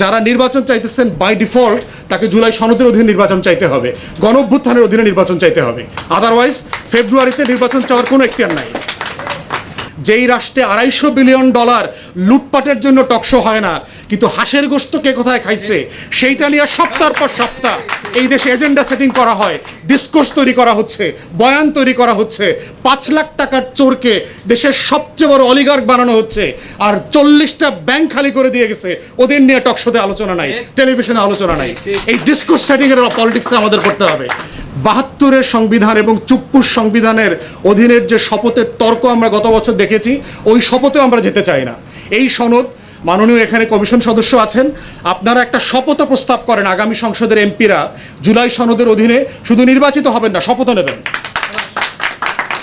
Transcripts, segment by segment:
যারা নির্বাচন চাইতেছেন বাই ডিফল্ট তাকে জুলাই সনদের অধীনে নির্বাচন চাইতে হবে। গণ অভ্যুত্থানের অধীনে নির্বাচন চাইতে হবে। আদারওয়াইজ ফেব্রুয়ারিতে নির্বাচন চাওয়ার কোনো এখতিয়ার নাই। যেই রাষ্ট্রে আড়াইশো বিলিয়ন ডলার লুটপাটের জন্য টকশো হয় না কিন্তু হাঁসের গোস্ত কে কোথায় খাইছে, সেইটা নিয়ে সপ্তাহ পর সপ্তাহ এই দেশে এজেন্ডা সেটিং করা হয় ডিসকোর্স তৈরি করা হচ্ছে, বয়ান তৈরি করা হচ্ছে, পাঁচ লাখ টাকার চোরকে দেশের সবচেয়ে বড় অলিগার্ক বানানো হচ্ছে, আর চল্লিশটা ব্যাংক খালি করে দিয়ে গেছে, ওদের নিয়ে টকশোতে আলোচনা নাই টেলিভিশনে আলোচনা নাই। এই ডিসকোর্স সেটিং এর পলিটিক্সে আমাদের করতে হবে। বাহাত্তরের সংবিধান এবং চুপ্পুর সংবিধানের অধীনের যে শপথের তর্ক আমরা গত বছর দেখেছি, ওই শপথেও আমরা যেতে চাই না। এই সনদ মাননীয় এখানে কমিশন সদস্য আছেন। আপনারা একটা শপথ প্রস্তাব করেন আগামী সংসদের এমপিরা জুলাই সনদের অধীনে। শুধু নির্বাচিত হবেন না শপথ নেবেন।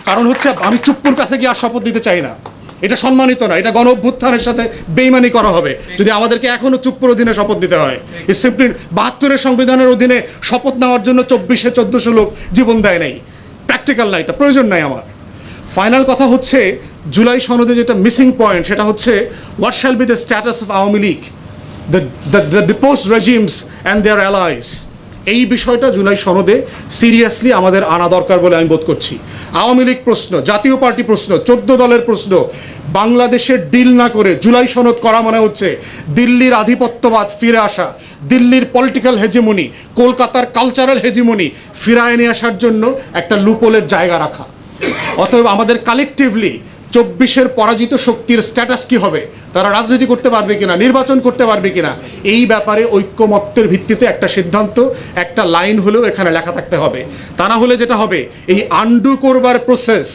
কারণ হচ্ছে, আমি চুপ্পুর কাছে গিয়ে আর শপথ দিতে চাই না। এটা সম্মানিত না, এটা গণ অভ্যুত্থানের সাথে বেইমানি করা হবে। যদি আমাদেরকে এখনও চুপ্পুর অধীনে শপথ দিতে হয় সিম্পলি বাহাত্তরের সংবিধানের অধীনে শপথ নেওয়ার জন্য চব্বিশে চোদ্দশো লোক জীবন দেয় নাই। প্র্যাকটিক্যাল না এটা, প্রয়োজন নাই আমার। ফাইনাল কথা হচ্ছে জুলাই সনদে যেটা মিসিং পয়েন্ট সেটা হচ্ছে what shall be the status of Awami League the deposed regimes and their allies এই বিষয়টা জুলাই সনদে সিরিয়াসলি আমাদের আনা দরকার বলে আমি বোধ করছি। আওয়ামী লীগ প্রশ্ন, জাতীয় পার্টি প্রশ্ন, চোদ্দ দলের প্রশ্ন। বাংলাদেশের ডিল না করে জুলাই সনদ করা মনে হচ্ছে দিল্লির আধিপত্যবাদ ফিরে আসা, দিল্লির পলিটিক্যাল হেজিমনি কলকাতার কালচারাল হেজিমনি ফিরায় নিয়ে আসার জন্য একটা লুপোলের জায়গা রাখা। অতএব আমাদের কালেকটিভলি চব্বিশের পরাজিত শক্তির স্ট্যাটাস কি হবে? তারা রাজনীতি করতে পারবে কিনা, নির্বাচন করতে পারবে কিনা, এই ব্যাপারে ঐক্যমত্যের ভিত্তিতে একটা সিদ্ধান্ত, একটা লাইন হলেও এখানে লেখা থাকতে হবে। তা না হলে যেটা হবে, এই আন্ডু করবার প্রসেস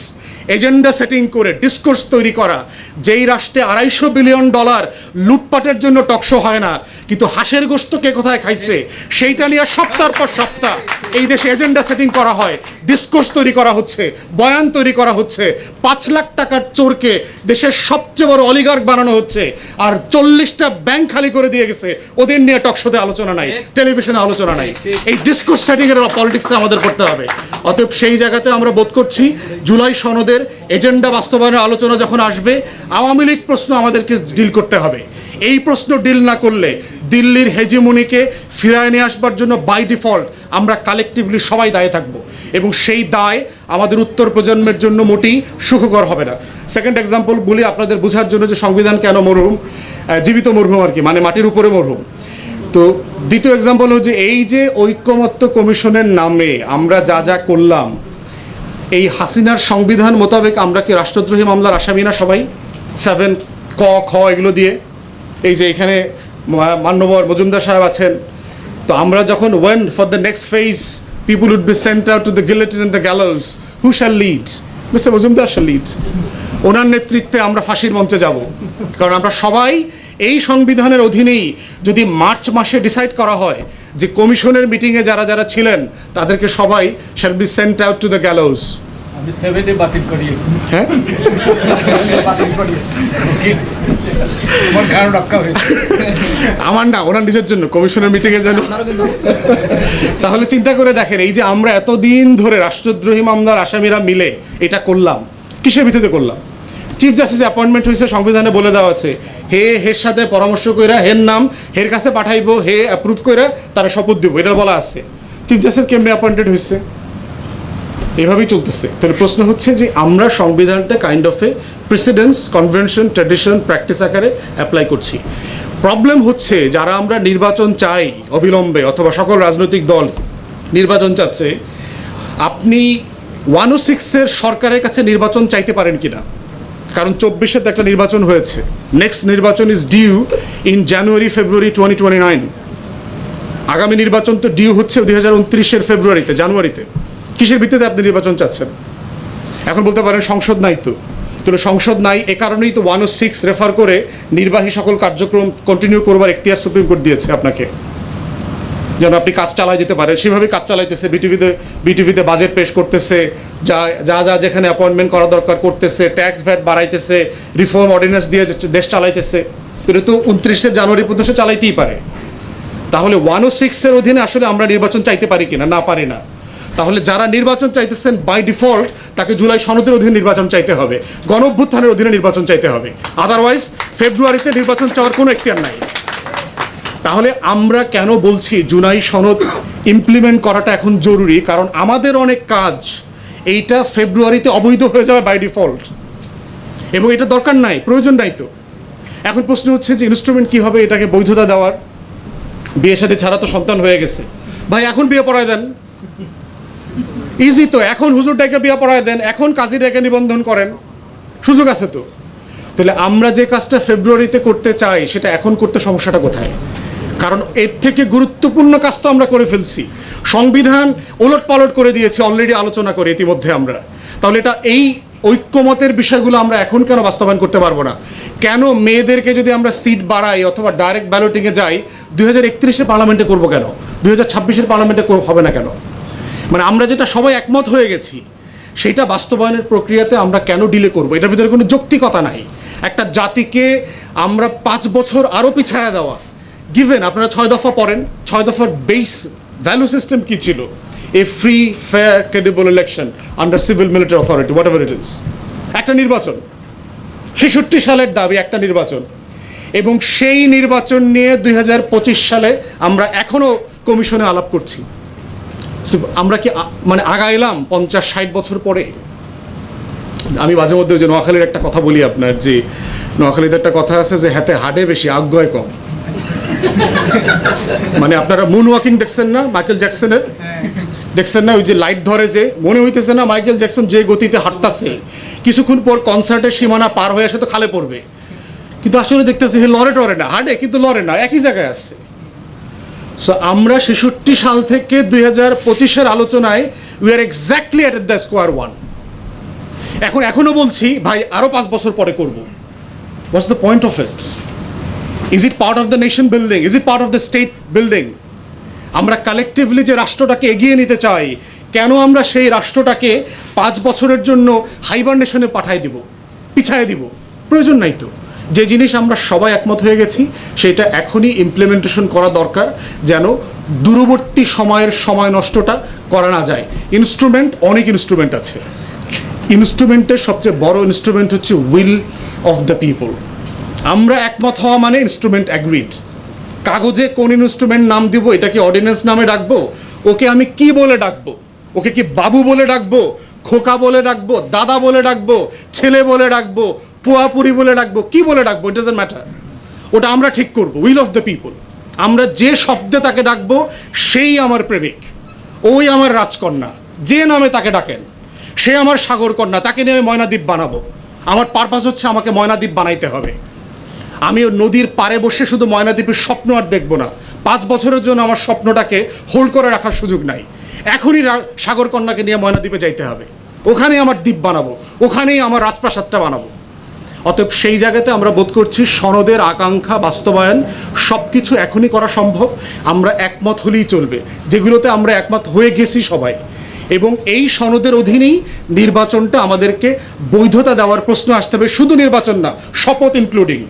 এজেন্ডা সেটিং করে ডিসকোর্স তৈরি করা, যেই রাষ্ট্রে আড়াইশো বিলিয়ন ডলার লুটপাটের জন্য টকশো হয় না, কিন্তু হাঁসের গোস্ত কে কোথায় খাইছে, সেইটা নিয়ে সপ্তাহ পর সপ্তাহ এই দেশে এজেন্ডা সেটিং করা হয়, ডিসকোর্স তৈরি করা হচ্ছে, বয়ান তৈরি করা হচ্ছে, পাঁচ লাখ টাকার চোরকে দেশের সবচেয়ে বড় অলিগার্ক বানানো হচ্ছে, আর চল্লিশটা ব্যাংক খালি করে দিয়ে গেছে, ওদের নিয়ে টকশোতে আলোচনা নাই, টেলিভিশনে আলোচনা নাই। এই ডিসকোর্স সেটিং এর পলিটিক্সে আমাদের করতে হবে। অতএব সেই জায়গাতে আমরা বোধ করছি, জুলাই সনদের এজেন্ডা বাস্তবায়নের আলোচনা যখন আসবে, আওয়ামী লীগ প্রশ্ন আমাদেরকে ডিল করতে হবে। এই প্রশ্ন ডিল না করলে দিল্লির হেজিমনিকে ফিরায় নিয়ে আসবার জন্য বাই ডিফল্ট আমরা কালেকটিভলি সবাই দায়ে থাকব। এবং সেই দায় আমাদের উত্তর প্রজন্মের জন্য মোটেই সুখকর হবে না। সেকেন্ড এক্সাম্পল বলি আপনাদের বোঝার জন্য যে সংবিধান কেন মরহুম? জীবিত মরহুম আর কি মানে মাটির উপরে মরহুম। তো দ্বিতীয় এক্সাম্পল হচ্ছে এই যে ঐক্যমত্য কমিশনের নামে আমরা যা যা করলাম এই হাসিনার সংবিধান মোতাবেক আমরা কি রাষ্ট্রদ্রোহী মামলার আসামি না সবাই? সেভেন ক, খ, এগুলো দিয়ে। এই যে এখানে মান্যবর মজুমদার সাহেব আছেন। তো আমরা যখন when for the next phase people would be sent out to the guillotine in the gallows who shall lead mister Majumdar shall lead ওনার নেতৃত্বে আমরা ফাঁসির মঞ্চে যাব। কারণ আমরা সবাই এই সংবিধানের অধীনেই যদি মার্চ মাসে ডিসাইড করা হয় যে কমিশনের মিটিংয়ে যারা যারা ছিলেন তাদেরকে সবাই shall be sent out to the gallows আমি সেভেনে বাতিল করিয়েছি। হ্যাঁ? আমার না ওনার নিজের জন্য কমিশনের মিটিংয়ে যেন। তাহলে চিন্তা করে দেখেন এই যে আমরা এতদিন ধরে রাষ্ট্রদ্রোহী মামলার আসামিরা মিলে এটা করলাম কিসের ভিত্তিতে করলাম? চিফ জাস্টিস অ্যাপয়েন্টমেন্ট হয়েছে, সংবিধানে বলে দেওয়া আছে। হে, হের সাথে পরামর্শ কইরা, হের নাম, হের কাছে পাঠাইবো, হে অ্যাপ্রুভ কইরা, তারা শপথ দিব, এটা বলা আছে। চিফ জাস্টিস কেমনি অ্যাপয়েন্টেড হয়েছে এভাবেই চলতেছে। তাহলে প্রশ্ন হচ্ছে যে, আমরা সংবিধানটা kind of a precedence convention tradition practice আকারে অ্যাপ্লাই করছি। প্রবলেম হচ্ছে, যারা আমরা নির্বাচন চাই অবিলম্বে, অথবা সকল রাজনৈতিক দল নির্বাচন চাচ্ছে, আপনি ওয়ান ও সিক্সের সরকারের কাছে নির্বাচন চাইতে পারেন কিনা? কারণ চব্বিশে তো একটা নির্বাচন হয়েছে। নেক্সট নির্বাচন is due in January February twenty twenty nine আগামী নির্বাচন তো ডিউ হচ্ছে দুই হাজার উনত্রিশের ফেব্রুয়ারিতে জানুয়ারিতে কিসের ভিত্তিতে আপনি নির্বাচন চাচ্ছেন? এখন বলতে পারেন সংসদ নাই তো। তাহলে সংসদ নাই, এ কারণেই তো ওয়ান ও সিক্স রেফার করে নির্বাহী সকল কার্যক্রম কন্টিনিউ করবার এখতিয়ার সুপ্রিম কোর্ট দিয়েছে আপনাকে। যেন আপনি কাজ চালায় যেতে পারেন। সেভাবে কাজ চালাইতেছে বিটিভিতে বিটিভিতে বাজেট পেশ করতেছে, যা যা যা যেখানে অ্যাপয়েন্টমেন্ট করা দরকার করতেছে ট্যাক্স ভ্যাট বাড়াইতেছে রিফর্ম অর্ডিন্যান্স দিয়ে দেশ চালাইতেছে। এটা তো উনত্রিশে জানুয়ারি পর্যন্ত চালাইতেই পারে। তাহলে ওয়ান ও সিক্সের অধীনে আসলে আমরা নির্বাচন চাইতে পারি কিনা? না পারি না। তাহলে যারা নির্বাচন চাইতেছেন বাই ডিফল্ট তাকে জুলাই সনদের অধীনে নির্বাচন চাইতে হবে। গণ অভ্যুত্থানের অধীনে নির্বাচন চাইতে হবে। আদারওয়াইজ ফেব্রুয়ারিতে নির্বাচন চাওয়ার কোনো এখতিয়ার নাই। তাহলে আমরা কেন বলছি জুনাই সনদ ইমপ্লিমেন্ট করাটা এখন জরুরি? কারণ আমাদের অনেক কাজ এইটা ফেব্রুয়ারিতে অবৈধ হয়ে যাবে বাই ডিফল্ট এবং এটা দরকার নাই, প্রয়োজন নাই তো। এখন প্রশ্ন হচ্ছে যে ইনস্ট্রুমেন্ট কী হবে? এটাকে বৈধতা দেওয়ার? বিয়ে সাথে ছাড়া তো সন্তান হয়ে গেছে। ভাই, এখন বিয়ে পড়ায় দেন। ইজি তো, এখন হুজুর ডেকে বিয়ে পড়ায় দেন, এখন কাজী ডেকে নিবন্ধন করেন। সুযোগ আছে তো। তাহলে আমরা যে কাজটা ফেব্রুয়ারিতে করতে চাই, সেটা এখন করতে সমস্যাটা কোথায়? কারণ এর থেকে গুরুত্বপূর্ণ কাজ তো আমরা করে ফেলছি। সংবিধান ওলট পালট করে দিয়েছি অলরেডি আলোচনা করে ইতিমধ্যে আমরা। তাহলে এটা এই ঐক্যমতের বিষয়গুলো আমরা এখন কেন বাস্তবায়ন করতে পারব না? কেন মেয়েদেরকে যদি আমরা সিট বাড়াই অথবা ডাইরেক্ট ব্যালটিংয়ে যাই দুই হাজার একত্রিশে পার্লামেন্টে করব কেন? দুই হাজার ছাব্বিশের পার্লামেন্টে হবে না কেন? মানে আমরা যেটা সবাই একমত হয়ে গেছি, সেটা বাস্তবায়নের প্রক্রিয়াতে আমরা কেন ডিলে করব? এটার ভিতরে কোনো যৌক্তিকতা নাই। একটা জাতিকে আমরা পাঁচ বছর আরও পিছায়া দেওয়া গিভেন আপনারা ছয় দফা পড়েন, ছয় দফার বেস ভ্যালু সিস্টেম কি ছিল? A free fair credible election under civil military authority whatever it is একটা নির্বাচন, ছেষট্টি সালের দাবি একটা নির্বাচন, এবং সেই নির্বাচন নিয়ে দুই হাজার পঁচিশ সালে আমরা এখনও কমিশনে আলাপ করছি। আমরা কি মানে আগাইলাম পঞ্চাশ, ষাট বছর পরে? আমি মাঝে মধ্যে ওই যে নোয়াখালীর একটা কথা বলি আপনার, যে নোয়াখালীতে একটা কথা আছে যে হাতে হাডে বেশি আজ্ঞয় কম। মানে আপনারা মুন ওয়াকিং দেখছেন না মাইকেল জ্যাকসনের দেখছেন না ওই যে লাইট ধরে যে? মনে হইতেছে না মাইকেল জ্যাকসন যে গতিতে হাঁটতাছে। কিছুক্ষণ পর কনসার্টের সীমানা পার হয়ে আসে তো খালে পড়বে। কিন্তু আসলে দেখতেছি হে লড়ে টরে না, হাঁটে কিন্তু লড়ে না, একই জায়গায় আছে। সো আমরা ছেষট্টি সাল থেকে দুই হাজার পঁচিশের আলোচনায় we are exactly at the square one এখন, এখনও বলছি, ভাই আরও পাঁচ বছর পরে করব। What's the point of it is it part of the nation building is it part of the state building আমরা কালেকটিভলি যে রাষ্ট্রটাকে এগিয়ে নিতে চাই, কেন আমরা সেই রাষ্ট্রটাকে পাঁচ বছরের জন্য হাইবারনেশনে পাঠাই দিব, পিছায় দিব? প্রয়োজন নাই তো। যে জিনিস আমরা সবাই একমত হয়ে গেছি, সেটা এখনই ইমপ্লিমেন্টেশন করা দরকার, যেন দূরবর্তী সময়ের সময় নষ্টটা করা না যায়। ইনস্ট্রুমেন্ট অনেক ইনস্ট্রুমেন্ট আছে। ইনস্ট্রুমেন্টের সবচেয়ে বড় ইনস্ট্রুমেন্ট হচ্ছে উইল অফ দ্য পিপল আমরা একমত হওয়া মানে ইনস্ট্রুমেন্ট অ্যাগ্রিড কাগজে কোন ইনস্ট্রুমেন্ট নাম দিব, এটা কি অর্ডিন্যান্স নামে ডাকবো? ওকে আমি কি বলে ডাকবো? ওকে কি বাবু বলে ডাকবো? খোকা বলে ডাকবো? দাদা বলে ডাকবো? ছেলে বলে ডাকবো? পোয়াপুরি বলে ডাকবো? কি বলে ডাকবো? ইট ডাজেন্ট ম্যাটার ওটা আমরা ঠিক করব উইল অফ দ্য পিপল আমরা যে শব্দে তাকে ডাকবো, সেই আমার প্রেমিক। ওই আমার রাজকন্যা। যে নামে তাকে ডাকেন, সে আমার সাগরকন্যা তাকে নিয়ে আমি ময়নাদ্বীপ বানাবো। আমার পারপাস হচ্ছে আমাকে ময়নাদ্বীপ বানাইতে হবে। আমি নদীর পাড়ে বসে শুধু ময়নাদ্বীপের স্বপ্ন আর দেখব না। পাঁচ বছরের জন্য আমার স্বপ্নটাকে হোল্ড করে রাখার সুযোগ নাই। এখনই রা- সাগর কন্যাকে নিয়ে ময়নাদ্বীপে যাইতে হবে। ওখানেই আমার দ্বীপ বানাবো। ওখানেই আমার রাজপ্রাসাদটা বানাবো। অতএব সেই জায়গাতে আমরা বোধ করছি সনদের আকাঙ্ক্ষা, বাস্তবায়ন সব কিছু এখনই করা সম্ভব। আমরা একমত হলেই চলবে। যেগুলোতে আমরা একমত হয়ে গেছি সবাই। এবং এই সনদের অধীনেই নির্বাচনটা আমাদেরকে বৈধতা দেওয়ার প্রশ্ন আসতে হবে। শুধু নির্বাচন না, শপথ ইনক্লুডিং